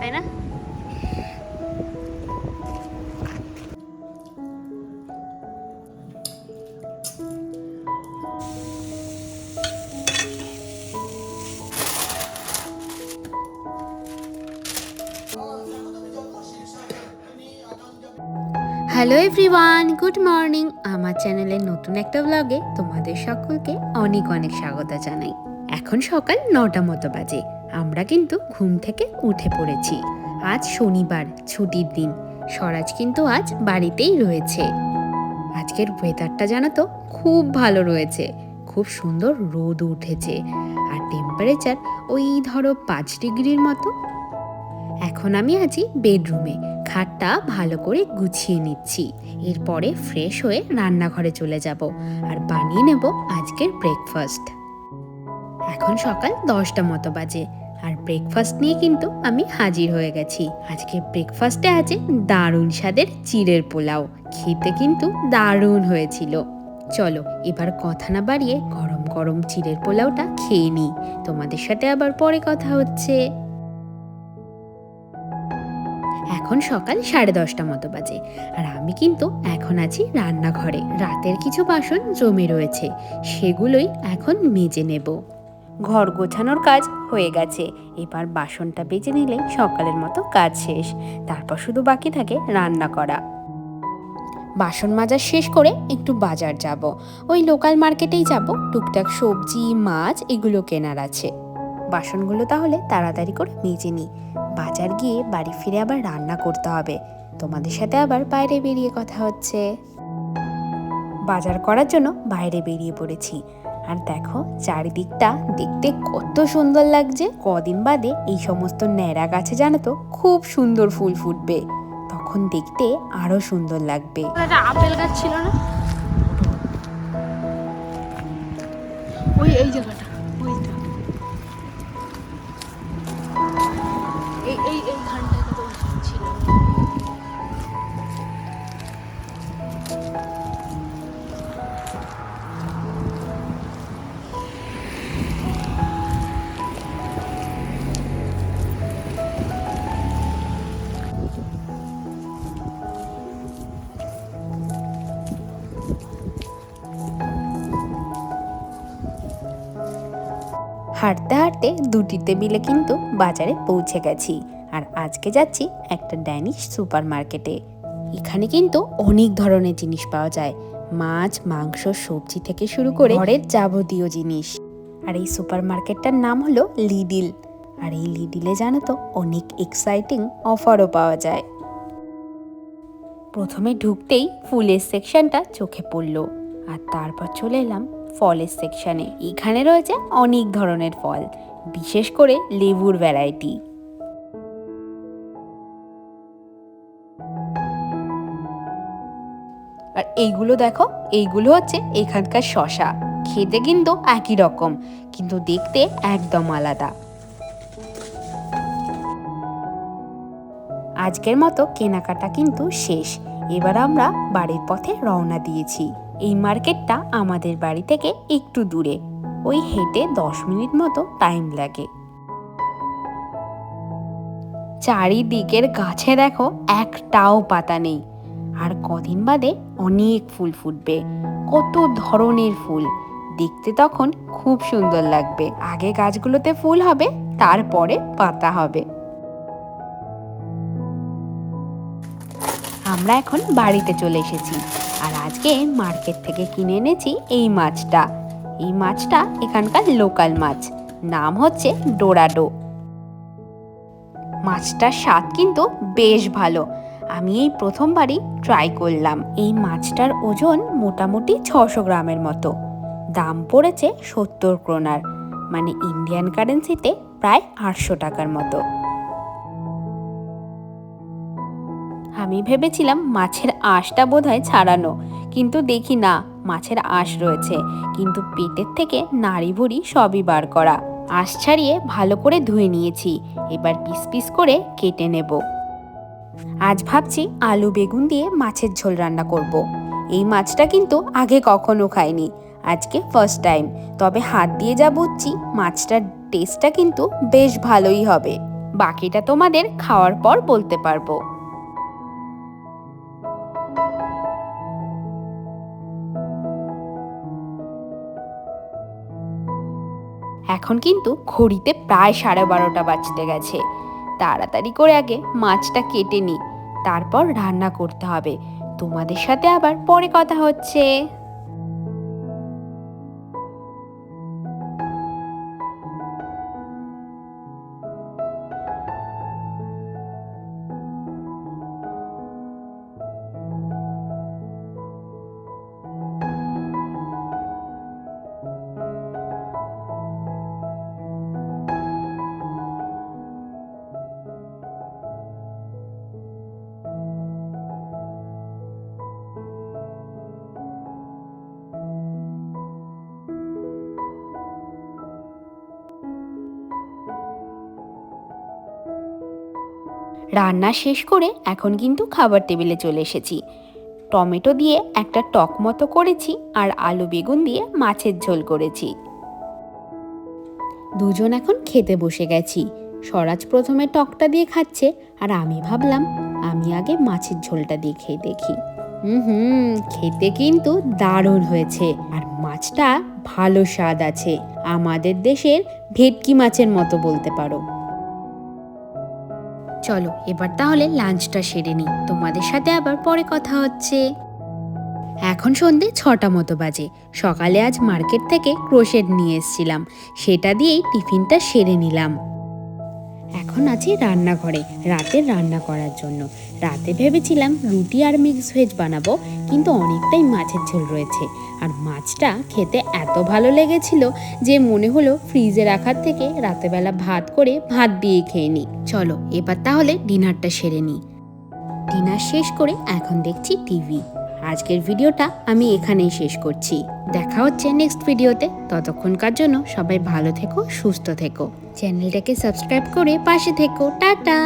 তাই না? Hello everyone good morning আমার চ্যানেলের নতুন একটা ব্লগে তোমাদের সকলকে অনেক অনেক স্বাগত জানাই। এখন সকাল নটা মতো বাজে। আমরা কিন্তু ঘুম থেকে উঠে পড়েছি। আজ শনিবার, ছুটির দিন। স্বরাজ কিন্তু আজ বাড়িতেই রয়েছে। আজকের ওয়েদারটা জানো তো, খুব ভালো রয়েছে। খুব সুন্দর রোদ উঠেছে। আর টেম্পারেচার ওই ধরো পাঁচ ডিগ্রির মতো। এখন আমি আছি বেডরুমে খাটটা ভালো করে গুছিয়ে নিচ্ছি। এরপরে ফ্রেশ হয়ে রান্নাঘরে চলে যাব। আর বানিয়ে নেব আজকের ব্রেকফাস্ট এখন সকাল দশটা মতো বাজে। আর ব্রেকফাস্ট নিয়ে কিন্তু আমি হাজির হয়ে গেছি। আজকে ব্রেকফাস্টে আছে দারুণ স্বাদের চিড়ের পোলাও। খেতে কিন্তু দারুণ হয়েছিল। চলো, এবার কথা না বাড়িয়ে গরম গরম চিড়ের পোলাওটা খেয়ে নিই। তোমাদের সাথে আবার পরে কথা হচ্ছে। এখন সকাল সাড়ে দশটা মতো বাজে। আর আমি কিন্তু এখন আছি রান্নাঘরে। রাতের কিছু বাসন জমে রয়েছে। সেগুলোই এখন মেজে নেব। ঘর গোছানোর কাজ হয়ে গেছে। এবার বাসনটা বেজে নিলে সকালের মতো কাজ শেষ। তারপর শুধু বাকি থাকে রান্না করা। বাসন মাজা শেষ করে একটু বাজার যাব। ওই লোকাল মার্কেটেই যাব। টুকটাক সবজি, মাছ এগুলো কেনার আছে। বাসনগুলো তাহলে তাড়াতাড়ি করে মেজে নিই। বাজার গিয়ে বাড়ি ফিরে আবার রান্না করতে হবে। তোমাদের সাথে আবার বাইরে বেরিয়ে কথা হচ্ছে। বাজার করার জন্য বাইরে বেরিয়ে পড়েছি। আর দেখো, চারিদিকটা দেখতে কত সুন্দর লাগছে। কদিন বাদে এই সমস্ত ন্যাড়া গাছে জানো তো, খুব সুন্দর ফুল ফুটবে। তখন দেখতে আরও সুন্দর লাগবে। আপেল গাছ ছিল না? ওই, এই জায়গাটা এই এই তো ছিল। হাঁটতে হাঁটতে দুটি টেবিলে কিন্তু বাজারে পৌঁছে গেছি। আর আজকে যাচ্ছি একটা ড্যানিশ সুপার মার্কেটে এখানে কিন্তু অনেক ধরনের জিনিস পাওয়া যায়। মাছ, মাংস, সবজি থেকে শুরু করে ঘরের যাবতীয় জিনিস। আর এই সুপার মার্কেটটার নাম হলো লিডিল আর এই লিডিলে জানো তো অনেক এক্সাইটিং অফারও পাওয়া যায়। প্রথমে ঢুকতেই ফুলের সেকশনটা চোখে পড়ল। আর তারপর চলে এলাম ফলের সেকশানে এখানে রয়েছে অনেক ধরনের ফল, বিশেষ করে লেবুর ভ্যারাইটি আর এইগুলো দেখো, এইগুলো হচ্ছে এখানকার শশা খেতে কিন্তু একই রকম, কিন্তু দেখতে একদম আলাদা। আজকের মতো কেনাকাটা কিন্তু শেষ। এবার আমরা বাড়ির পথে রওনা দিয়েছি। এই মার্কেটটা আমাদের বাড়ি থেকে একটু দূরে। ওই হেঁটে দশ মিনিট মতো টাইম লাগে। চারিদিকের গাছে দেখো একটাও পাতা নেই। আর কদিন বাদে অনেক ফুল ফুটবে। কত ধরনের ফুল। দেখতে তখন খুব সুন্দর লাগবে। আগে গাছগুলোতে ফুল হবে, তারপরে পাতা হবে। আমরা এখন বাড়িতে চলে এসেছি। আর আজকে মার্কেট থেকে কিনে এনেছি এই মাছটা। এই মাছটা এখানকার লোকাল মাছ। নাম হচ্ছে ডোরাডো। মাছটার স্বাদ কিন্তু বেশ ভালো। আমি এই প্রথমবারই ট্রাই করলাম। এই মাছটার ওজন মোটামুটি ছশো গ্রামের মতো। দাম পড়েছে সত্তর ক্রোনার। মানে ইন্ডিয়ান কারেন্সিতে প্রায় আটশো টাকার মতো। আমি ভেবেছিলাম মাছের আঁশটা বোধহয় ছাড়ানো, কিন্তু দেখি না, মাছের আঁশ রয়েছে। কিন্তু পেটের থেকে নাড়ি ভুড়ি সবই বার করা। আঁশ ছাড়িয়ে ভালো করে ধুয়ে নিয়েছি, এবার পিস পিস করে কেটে নেব। আজ ভাবছি আলু বেগুন দিয়ে মাছের ঝোল রান্না করব। এই মাছটা কিন্তু আগে কখনো খাইনি, আজকে ফার্স্ট টাইম তবে হাত দিয়ে যা বুঝছি, মাছটার টেস্টটা কিন্তু বেশ ভালোই হবে। বাকিটা তোমাদের খাওয়ার পর বলতে পারব। এখন কিন্তু ঘড়িতে প্রায় সাড়ে বারোটা বাজতে গেছে। তাড়াতাড়ি করে আগে মাছটা কেটে নি, তারপর রান্না করতে হবে। তোমাদের সাথে আবার পরে কথা হচ্ছে। রান্না শেষ করে এখন কিন্তু খাবার টেবিলে চলে এসেছি। টমেটো দিয়ে একটা টক মতো করেছি আর আলু বেগুন দিয়ে মাছের ঝোল করেছি। দুজন এখন খেতে বসে গেছি। স্বরাজ প্রথমে টকটা দিয়ে খাচ্ছে আর আমি ভাবলাম, আমি আগে মাছের ঝোলটা দিয়ে খেয়ে দেখি। হুম, খেতে কিন্তু দারুণ হয়েছে আর মাছটা ভালো স্বাদ আছে। আমাদের দেশের ভেটকি মাছের মতো বলতে পারো। চলো, এবার তাহলে লাঞ্চটা সেরে নিই। তোমাদের সাথে আবার পরে কথা হচ্ছে। এখন সন্ধে ছটা মতো বাজে। সকালে আজ মার্কেট থেকে ক্রোশেট নিয়ে এসেছিলাম। সেটা দিয়েই টিফিনটা সেরে নিলাম। এখন আছি রান্নাঘরে, রাতের রান্না করার জন্য। রাতে ভেবেছিলাম রুটি আর মিক্স ভেজ বানাবো, কিন্তু অনেকটাই মাছের ঝোল রয়েছে। আর মাছটা খেতে এত ভালো লেগেছিল যে মনে হলো ফ্রিজে রাখার থেকে রাতেবেলা ভাত করে ভাত দিয়ে খেয়ে নিই। চলো, এবার তাহলে ডিনারটা সেরে নিই। ডিনার শেষ করে এখন দেখছি টিভি। আজকের ভিডিওটা আমি এখানেই শেষ করছি। দেখা হচ্ছে নেক্সট ভিডিওতে। ততক্ষণকার জন্য সবাই ভালো থেকো, সুস্থ থেকো। চ্যানেলটাকে সাবস্ক্রাইব করে পাশে থেকো। টাটা!